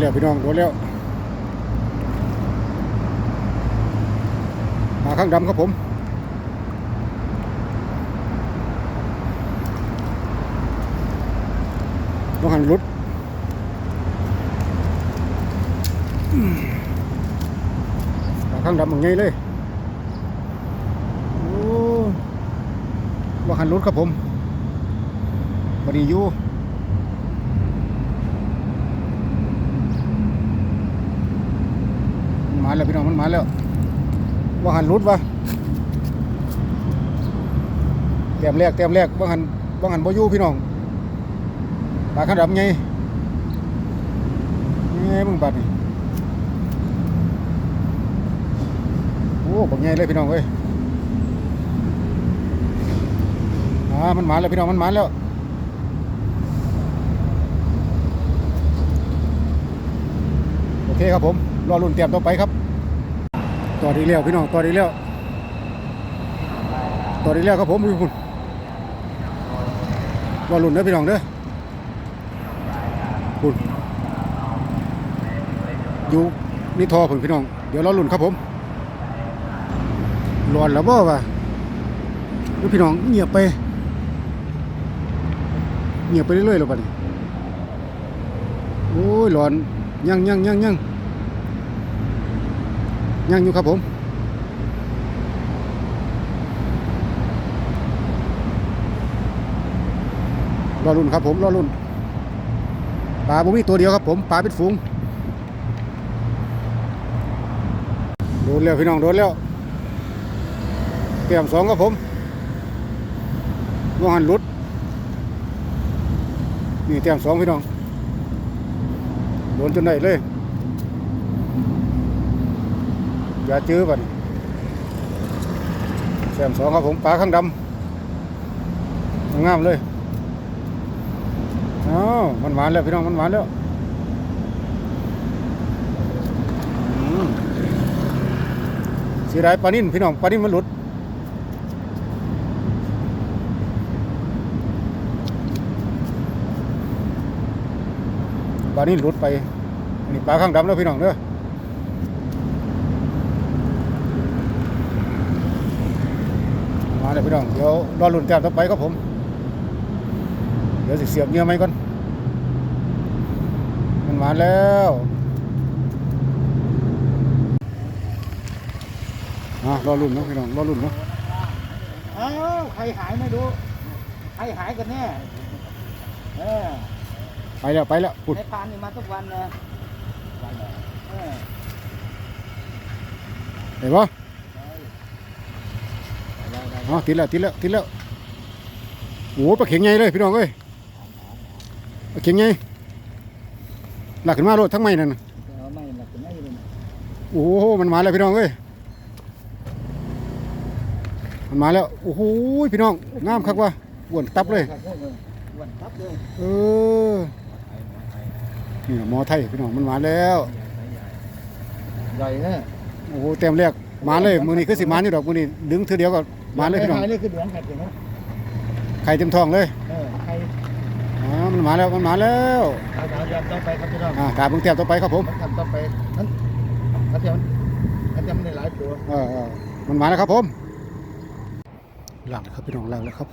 แล้วพี่น้องโดนแล้วมาข้างดำครับผมต้องหันรุดมาข้างดำมันไงเลยโอ้ว่าหันรุดครับผมบไดีอยู่ มันมาแล้วพี่น้องมันมาแล้วว่าหันรุดวะเตรียมแรกเตรียมแรกว่าหันว่าหันบ่อยู่พี่น้องปลาขันดำไงไงมึงบัดนี่โอ้บักไงเลยพี่น้องเอ้ยอ่ามันมาแล้วพี่น้องมันมาแล้วโอเคครับผม รอรุ่นเตรียมต่อไปครับต่อดีแล้วพี่น้องต่อดีแล้วต่อดีแล้วครับผมพี่คุณรอรุ่นเด้อพี่น้องเด้อคุณอยู่นี่ทอผมพี่น้องเดี๋ยวรอรุ่นครับผมร้อนแล้วบ่วะดูพี่น้องเงียบไปเงียบไปเรื่อยๆแล้วบัดนี้โอ้ยร้อนยังยังยังยัง ยังอยู่ครับผมรอรุ่นครับผมรอรุ่นปลาบุมีตัวเดียวครับผมปลาเป็นฝูงโดนแล้วพี่น้องโดนแล้วเตรียมสองครับผมว่าหันลุดนี่เตรียมสองพี่น้องโดนจนได้เลย อ ยาจื้อบันแซมสองครับผมปลาข้างดำงามเลยอ้าวมันหวานแล้วพี่น้องมันหวานแล้วสียดายปลานิ่นพี่น้องปลานิ่นมันหลุดปลานิ่นหลุดไปนนี้ปลาข้างดำแล้วพี่น้องเด้อ มาเลยพี่น้องเดี๋ยวรอลุ่นแต้มต่อไปครับผม เดี๋ยวสิเสียบเหงื่อไหมก่อนมันมาแล้วอะรอลุ่นเนาะพี่น้องรอลุ่นเนาะอ้าวใครหายไม่รู้ใครหายกันแน่เออไปแล้วไปแล้วปุดในพานนี่มาทุกวันนะเออเห็นปะ อ๋อติดแล้วติดแล้วติดแล้วโอ้โหปลาเข็งใหญ่เลยพี่น้องเอ้ยปลาเข็งใหญ่หลักขึ้นมาโลดทั้งไม่นั่นน่ะเอาไม่หลักถึงไม่เลยนะโอ้โหมันมาแล้วพี่น้องเอ้ยมันมาแล้วโอ้โหพี่น้องงามคักว่ะอ้วนตับเลยวันทับเลยเออนี่หมอไทยพี่น้องมันมาแล้วใหญ่แน่โอ้โหเต็มแรกมาเลยมือนี้คือสิมาอยู่ดอกมือนี้ดึงเธอเดียวก็ มาเลยพี่น้องหายเลยคือเหลืองกัดอย่างนั้นไข่เต็มท้องเลยเออใครอ๋อมันมาแล้วมันมาแล้วเอาดาวยามต่อไปครับพี่น้องอ่าตาเบิ่งเต็มต่อไปครับผมมันทำต่อไปนั้นอันเดียวอันเดียวมันได้หลายตัว เออเออมันมาแล้วครับผมล้างแล้วครับพี่น้องล้างแล้วครับ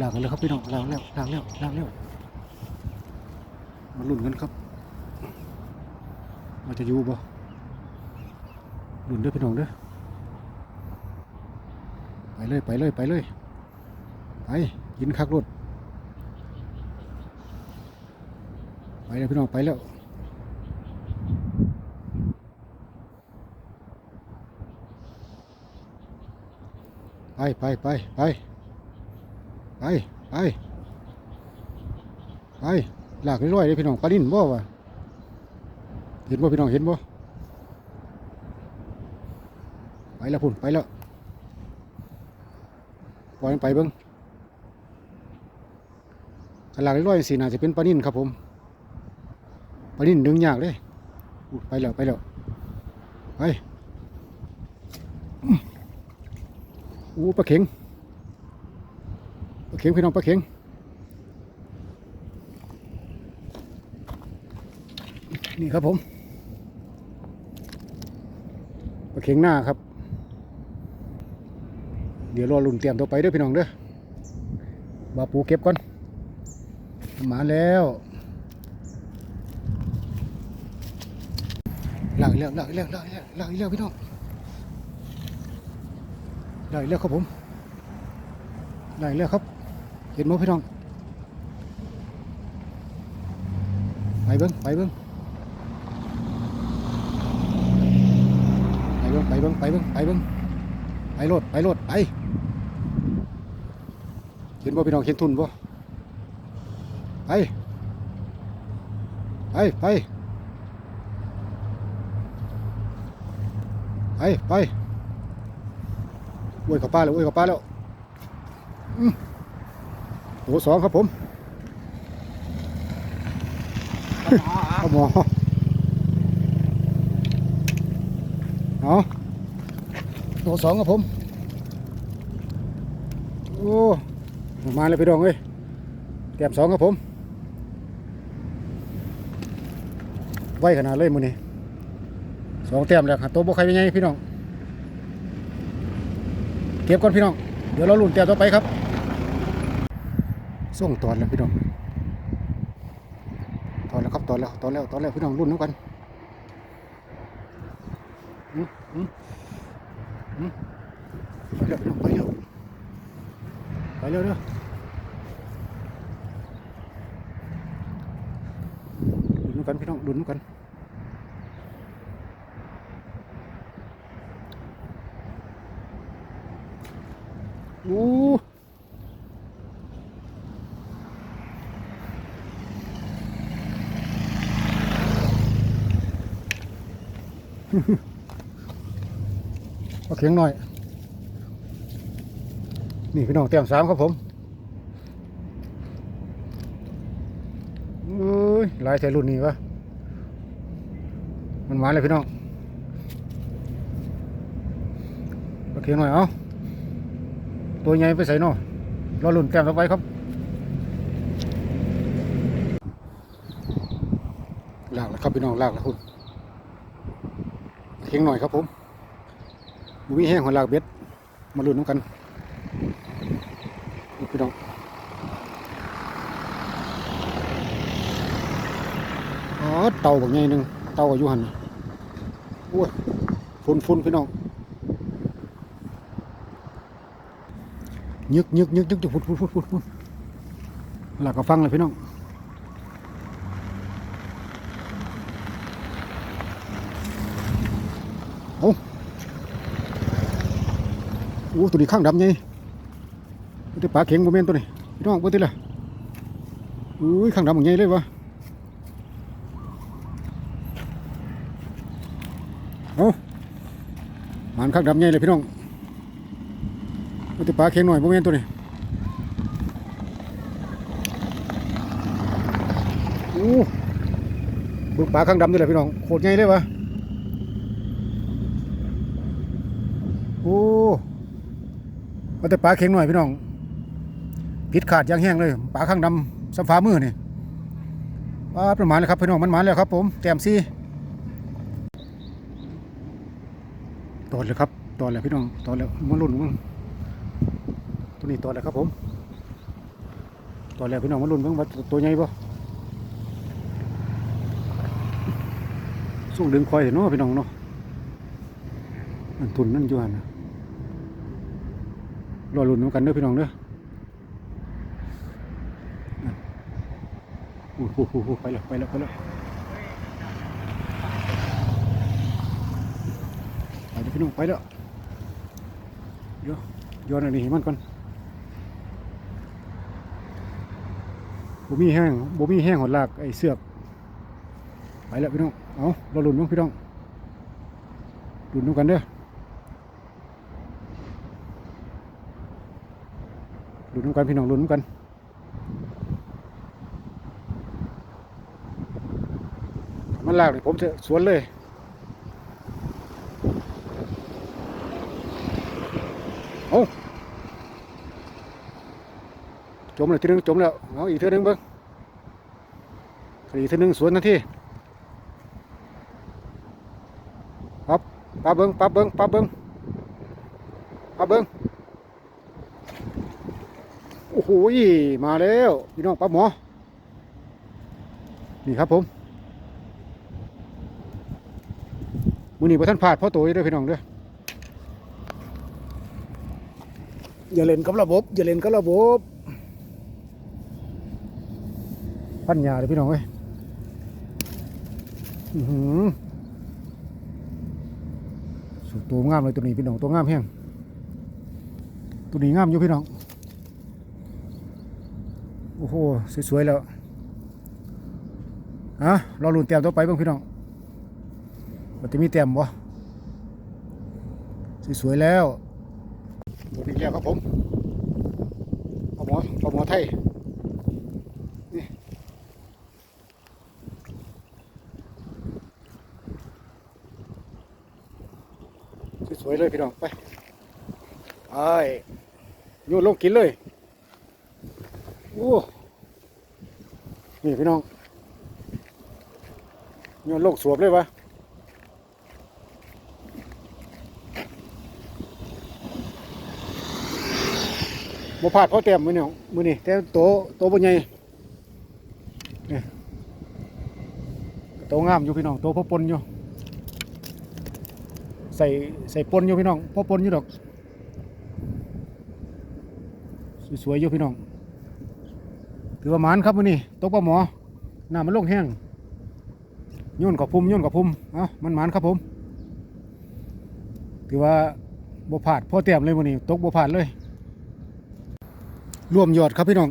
ล้างกันแล้วครับพี่น้องล้างแล้วล้างแล้วล้างแล้วมาลุ้นกันครับว่าจะอยู่บ่ลุ้นเด้อพี่น้องเด้อ ไปเลยไปเลยไปเลยไปกินคักรถไปแล้วพี่น้องไปแล้วไปไปไปไปไปไปไปหลากร้อยเลยพี่น้องปลาดินบ่วะเห็นบ่พี่น้องเห็นบ่ไปแล้วพุ่นไปแล้ว ปล่อยมันไปเบิ้งขนหลากร้อยๆสิน่าจะเป็นปลาดินครับผมปลาดินดึงยากเลยไปแล้วไปแล้วไปอู้ปลาเข็งปลาเข็งพี่น้องปลาเข็งนี่ครับผมปลาเข็งหน้าครับ เดี๋ยวรอลุ่นเตรียมตัวไปเด้อพี่น้องเด้อบาปูเก็บก่อนมาแล้วลากอีกแล้วลากอีกแล้วลากอีกแล้วลากอีกแล้วพี่น้องลากอีกแล้วครับผมลากอีกแล้วครับ เห็นไหมพี่น้องไปเบิ้งไปเบิ้งไปเบิ้งไปเบิ้งไปเบิ้งไปเบิ้งไปโลดไปโลดไป เห็นบ่พี่น้องเห็นทุนบ่ไปไปไปไปไปอวยกับป้าแล้วอวยกับป้าแล้วอืมตัวสองครับผมเอาหมอเอาตัวสองครับผม โอ้ มาเลยพี่ดองเอ้ยแต้มสองครับผม ไวขนาดเลยมือนี้สองแต้มแล้วหาตัวบ่ใครเป็นไงพี่น้อง เก็บก่อนพี่น้อง เดี๋ยวเราลุ้นแต้มต่อไปครับ ส่งตอนแล้วพี่น้อง ตอนแล้วครับตอนแล้วตอนแล้วตอนแล้วพี่น้องรุ่นน้ำกันอืมอืมอืมไปเร็วพี่น้อง ไปเร็วเร็วดุนกันพี่น้องรุ่นกันโอ้เอาเขียงหน่อย นี่พี่น้องเตรียมสามครับผมเอ้ยลายใส่รุ่นนี้วะมันหมาเลยพี่น้องเอเขียงหน่อยเอาตัวใหญ่ไปใส่นาะรอรุ่นแต้มต่อไปครับลากแล้วครับพี่น้องลากแล้วคุณเขียงหน่อยครับผมบุมีแห้งหัวลากเบ็ดมาลุ้นน้ำกัน นี่พี่น้องอ๋อเต่าแบบไงหนึ่งเต่าอายุหันโอ้ยฝุ่นฝุ่นพี่น้องยึ เต่าโอ้ตัวนี้ข้างดำไงตัวปลาเข็งโมเมนตัวนี้พี่น้องเบิ่ติล่ะอุ้ยข้างดำอย่างไงเลยวะเอาหมันข้างดำไงเลยพี่น้องตัวปลาเข็งหน่อยโมเมนตัวนี้โอ้เบิ่งปลาข้างดำนี่แหละพี่น้องโคตรไงเลยวะโอ้ว่าแต่ปลาเข็งหน่อยพี่น้อง พิษขาดยางแห้งเลยปลาข้างดำสัมฟ้ามือนี่ปลาประมาณเลยครับพี่น้องมันหมาแล้วครับ ผมแต้มซีตอนเลยครับตอนแล้วพี่น้องตอนแล้วมันรุ่นมึงตัวนี้ตอนแล้วครับผมตอนแล้วพี่น้องมันรุ่นเพิ่งว่าตัวใหญ่ปะส่งดึงคอยเห็นเนาะพี่น้องเนาะนั่นทุนนั่นอยู่หันนะรอลุ้นนกันเด้อพี่น้องเด้อนั่นโอ้โหโอ้โหไปแล้วไปแล้วไปแล้วไปแล้วพี่น้องไปแล้วเดี๋ยวย้อนอันนี้มันก่อนบ่มีแห้งบ่มีแห้งหดลากไอ้เสือกไปแล้วพี่น้องเอารอลุ้นน้องพี่น้องลุ้นนำกันเด้อลุนน้ำกันพี่น้องลุ้นน้ำกัน มันลากเลยผมจะสวนเลยเอาจมเลยทีนึงจมแล้วเอาอีกเท่านึงเบิ้งอีกเท่านึงสวนนาทีปลาเบิงปลาเบิงปลาเบิงปลาเบิงโอ้โหมาแล้วพี่น้องปลาหมอนี่ครับผม มือนี้พระท่านพลาดพ่อโตอยู่เด้วยพี่น้องเด้ออย่าเล่นกับระบบอย่าเล่นกับระบบพันยาเลยพี่น้องเอ้ยอื้อหือสุดตัวงามเลยตัวนี้พี่น้องตัวงามแห้งตัวนี้งามอยู่พี่น้องโอ้โหสวยๆแล้วอะเราลุ้นเต็มต่อไปเบ้างพี่น้อง มันจะมีเต็มบ่สวยๆแล้วหมดอีกแล้วครับผมปลาหมอปลาหมอไทยนี่สวยๆเลยพี่น้องไปไอ้โยนลงกินเลยโอ้นี่พี่น้องโยนลกสวบเลยวะ บ่พลาดเพราเต็มมือเนี่ยมือนี่แต่โตโตบ่ใหญ่นี่โตงามอยู่พี่น้องโตพ่อปนอยู่ใส่ใส่ปนอยู่พี่น้องพ่อปนอยู่ดอกสวยๆอยู่พี่น้องถือว่าหมานครับมือนี่ตกปลาหมอหน้ำมันลงแห้งโยนกับพุ่มโยนกับพุ่มเอ้ามันหมานครับผมถือว่าบ่ผาดพ่อเตรียมเลยวันนี้ตกบ่ผาดเลย รวมยอดครับพี่น้อง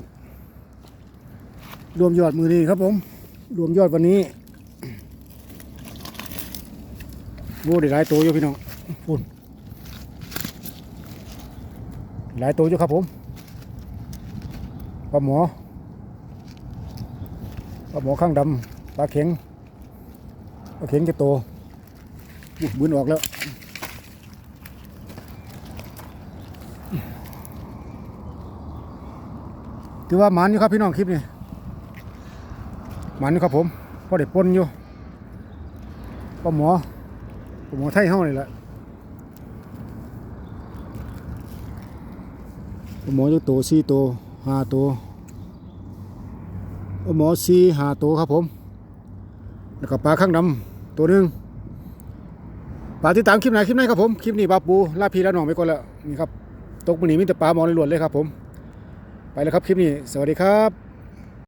รวมยอดมือนี้ครับผม รวมยอดวันนี้โอ้ได้หลายตัวอยู่พี่น้องปุ่นหลายตัวอยู่ครับผมปลาหมอปลาหมอข้างดำปลาเข็งปลาเข็งจะโตอุ๊ยบืนออกแล้ว ถือว่าหมันอยู่ครับพี่น้องคลิปนี้หมันอยู่ครับผมพอได้ปนอยู่ปลาหมอปลาหมอไทยเฮานี่แหละปลาหมอจะโตสี่โตห้าโตปลาหมอสี่ห้าโตครับผม แล้วก็ปลาข้างดำตัวหนึ่งปลาที่ตามคลิปไหนคลิปไหนครับผม คลิปนี้ปลาปูลาพีลาหนองไปก่อนแล้วนี่ครับ ตกมือนี้มีแต่ปลาหมอล้วนเลยครับผม แล้วครับคลิปนี้ สวัสดีครับ